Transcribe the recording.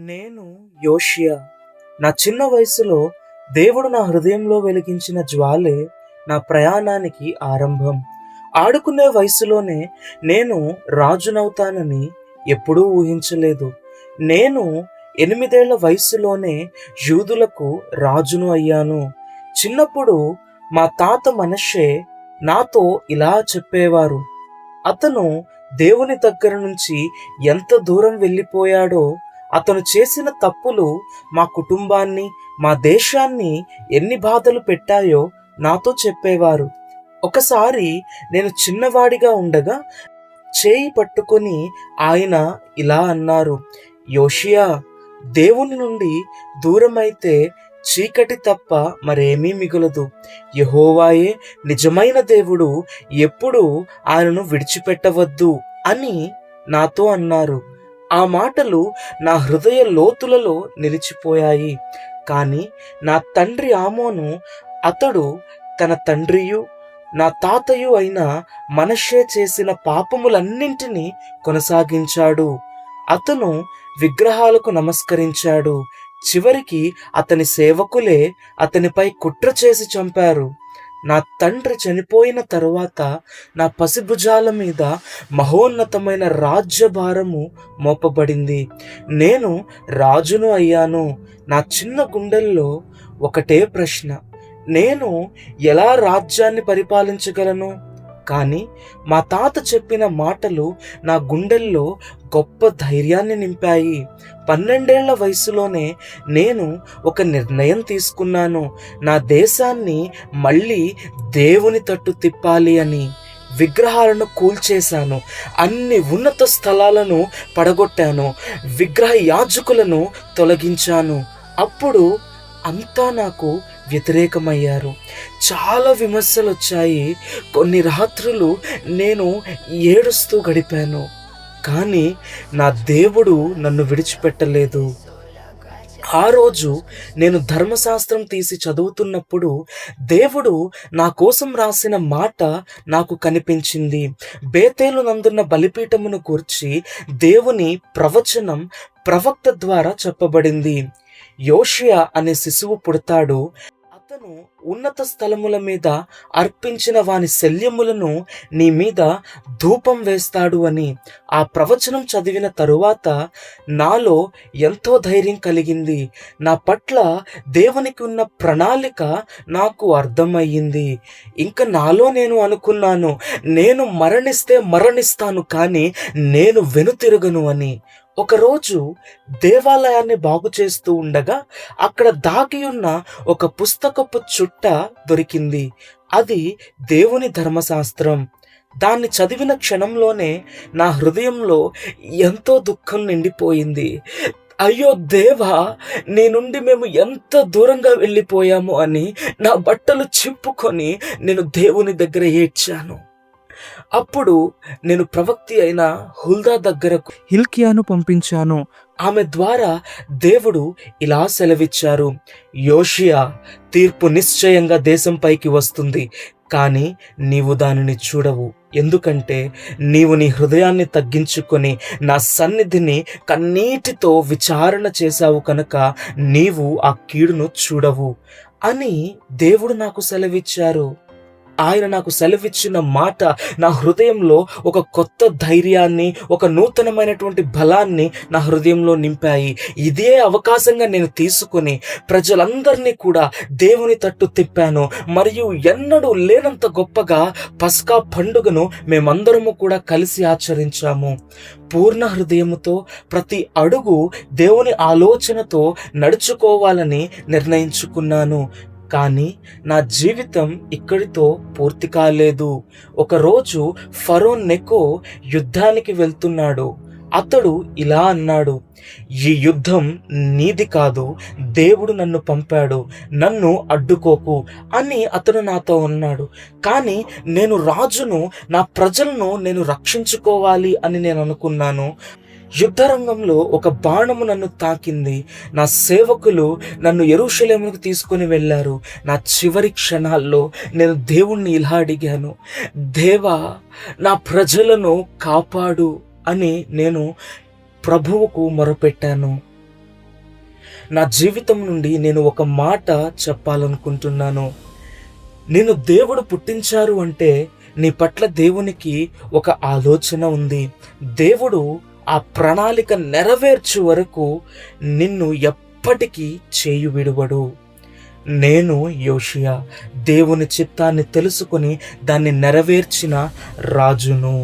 నేను యోషియా. నా చిన్న వయసులో దేవుడు నా హృదయంలో వెలిగించిన జ్వాలే నా ప్రయాణానికి ఆరంభం. ఆడుకునే వయసులోనే నేను రాజునవుతానని ఎప్పుడూ ఊహించలేదు. నేను ఎనిమిదేళ్ళ వయసులోనే యూదులకు రాజును అయ్యాను. చిన్నప్పుడు మా తాత మనషే నాతో ఇలా చెప్పేవారు. అతను దేవుని దగ్గర నుంచి ఎంత దూరం వెళ్ళిపోయాడో అతను చేసిన తప్పులు మా కుటుంబాన్ని మా దేశాన్ని ఎన్ని బాధలు పెట్టాయో నాతో చెప్పేవారు. ఒకసారి నేను చిన్నవాడిగా ఉండగా చేయి పట్టుకొని ఆయన ఇలా అన్నారు యోషియా దేవుని నుండి దూరమైతే చీకటి తప్ప మరేమీ మిగలదు. యహోవాయే నిజమైన దేవుడు ఎప్పుడు ఆయనను విడిచిపెట్టవద్దు అని నాతో అన్నారు. ఆ మాటలు నా హృదయ లోతులలో నిలిచిపోయాయి. కానీ నా తండ్రి ఆమోను అతడు తన తండ్రియు నా తాతయు అయిన మనషే చేసిన పాపములన్నింటినీ కొనసాగించాడు. అతను విగ్రహాలకు నమస్కరించాడు. చివరికి అతని సేవకులే అతనిపై కుట్ర చేసి చంపారు. నా తండ్రి చనిపోయిన తరువాత నా పసిభుజాల మీద మహోన్నతమైన రాజ్యభారము మోపబడింది. నేను రాజును అయ్యాను. నా చిన్న గుండెల్లో ఒకటే ప్రశ్న. నేను ఎలా రాజ్యాన్ని పరిపాలించగలను? కానీ మా తాత చెప్పిన మాటలు నా గుండెల్లో గొప్ప ధైర్యాన్ని నింపాయి. పన్నెండేళ్ళ వయసులోనే నేను ఒక నిర్ణయం తీసుకున్నాను. నా దేశాన్ని మళ్ళీ దేవుని తట్టు తిప్పాలి అని విగ్రహాలను కూల్చేశాను. అన్ని ఉన్నత స్థలాలను పడగొట్టాను. విగ్రహ యాజకులను తొలగించాను. అప్పుడు అంతా నాకు వ్యతిరేకమయ్యారు. చాలా విమర్శలు వచ్చాయి కొన్ని రాత్రులు నేను ఏడుస్తూ గడిపాను. కానీ నా దేవుడు నన్ను విడిచిపెట్టలేదు. ఆ రోజు నేను ధర్మశాస్త్రం తీసి చదువుతున్నప్పుడు దేవుడు నా కోసం రాసిన మాట నాకు కనిపించింది. బేతేలు నందున్న బలిపీఠమును కూర్చి దేవుని ప్రవచనం ప్రవక్త ద్వారా చెప్పబడింది. యోషియా అనే శిశువు పుడతాడు. అతను ఉన్నత స్థలముల మీద అర్పించిన వాని శల్యములను నీ మీద ధూపం వేస్తాడు అని ఆ ప్రవచనం చదివిన తరువాత నాలో ఎంతో ధైర్యం కలిగింది. నా పట్ల దేవునికి ఉన్న ప్రణాళిక నాకు అర్థమయ్యింది. ఇంకా నాలో నేను అనుకున్నాను నేను మరణిస్తే మరణిస్తాను కానీ నేను వెనుతిరగను అని. ఒకరోజు దేవాలయాన్ని బాగు చేస్తూ ఉండగా అక్కడ దాగి ఉన్న ఒక పుస్తకపు చుట్ట దొరికింది. అది దేవుని ధర్మశాస్త్రం. దాన్ని చదివిన క్షణంలోనే నా హృదయంలో ఎంతో దుఃఖం నిండిపోయింది. అయ్యో దేవా నీ నుండి మేము ఎంత దూరంగా వెళ్ళిపోయాము అని నా బట్టలు చింపుకొని నేను దేవుని దగ్గర ఏడ్చాను. అప్పుడు నేను ప్రవక్తి అయిన హుల్దా దగ్గరకు హిల్కియాను పంపించాను. ఆమె ద్వారా దేవుడు ఇలా సెలవిచ్చారు. యోషియా తీర్పు నిశ్చయంగా దేశంపైకి వస్తుంది కానీ నీవు దానిని చూడవు. ఎందుకంటే నీవు నీ హృదయాన్ని తగ్గించుకొని నా సన్నిధిని కన్నీటితో విచారణ చేశావు కనుక నీవు ఆ కీడును చూడవు అని దేవుడు నాకు సెలవిచ్చారు. ఆయన నాకు సెలవిచ్చిన మాట నా హృదయంలో ఒక కొత్త ధైర్యాన్ని ఒక నూతనమైనటువంటి బలాన్ని నా హృదయంలో నింపాయి. ఇదే అవకాశంగా నేను తీసుకుని ప్రజలందరినీ కూడా దేవుని తట్టు తిప్పాను. మరియు ఎన్నడూ లేనంత గొప్పగా పస్కా పండుగను మేమందరము కూడా కలిసి ఆచరించాము. పూర్ణ హృదయముతో ప్రతి అడుగు దేవుని ఆలోచనతో నడుచుకోవాలని నిర్ణయించుకున్నాను. కానీ నా జీవితం ఇక్కడితో పూర్తి కాలేదు. ఒకరోజు ఫరో నెకో యుద్ధానికి వెళ్తున్నాడు. అతడు ఇలా అన్నాడు ఈ యుద్ధం నీది కాదు దేవుడు నన్ను పంపాడు నన్ను అడ్డుకోకు అని అతను నాతో ఉన్నాడు కానీ నేను రాజును నా ప్రజలను నేను రక్షించుకోవాలి అని నేను అనుకున్నాను. యుద్ధరంగంలో ఒక బాణము నన్ను తాకింది. నా సేవకులు నన్ను ఎరుషలేములకు తీసుకొని వెళ్ళారు. నా చివరి క్షణాల్లో నేను దేవుణ్ణి ఇలా అడిగాను. దేవా నా ప్రజలను కాపాడు అని నేను ప్రభువుకు మొరపెట్టాను. నా జీవితం నుండి నేను ఒక మాట చెప్పాలనుకుంటున్నాను. నేను దేవుడు పుట్టించారు అంటే నీ పట్ల దేవునికి ఒక ఆలోచన ఉంది. దేవుడు ఆ ప్రణాళిక నెరవేర్చు వరకు నిన్ను ఎప్పటికీ చేయు విడువడు నేను యోషియా దేవుని చిత్తాన్ని తెలుసుకొని దాన్ని నెరవేర్చిన రాజును.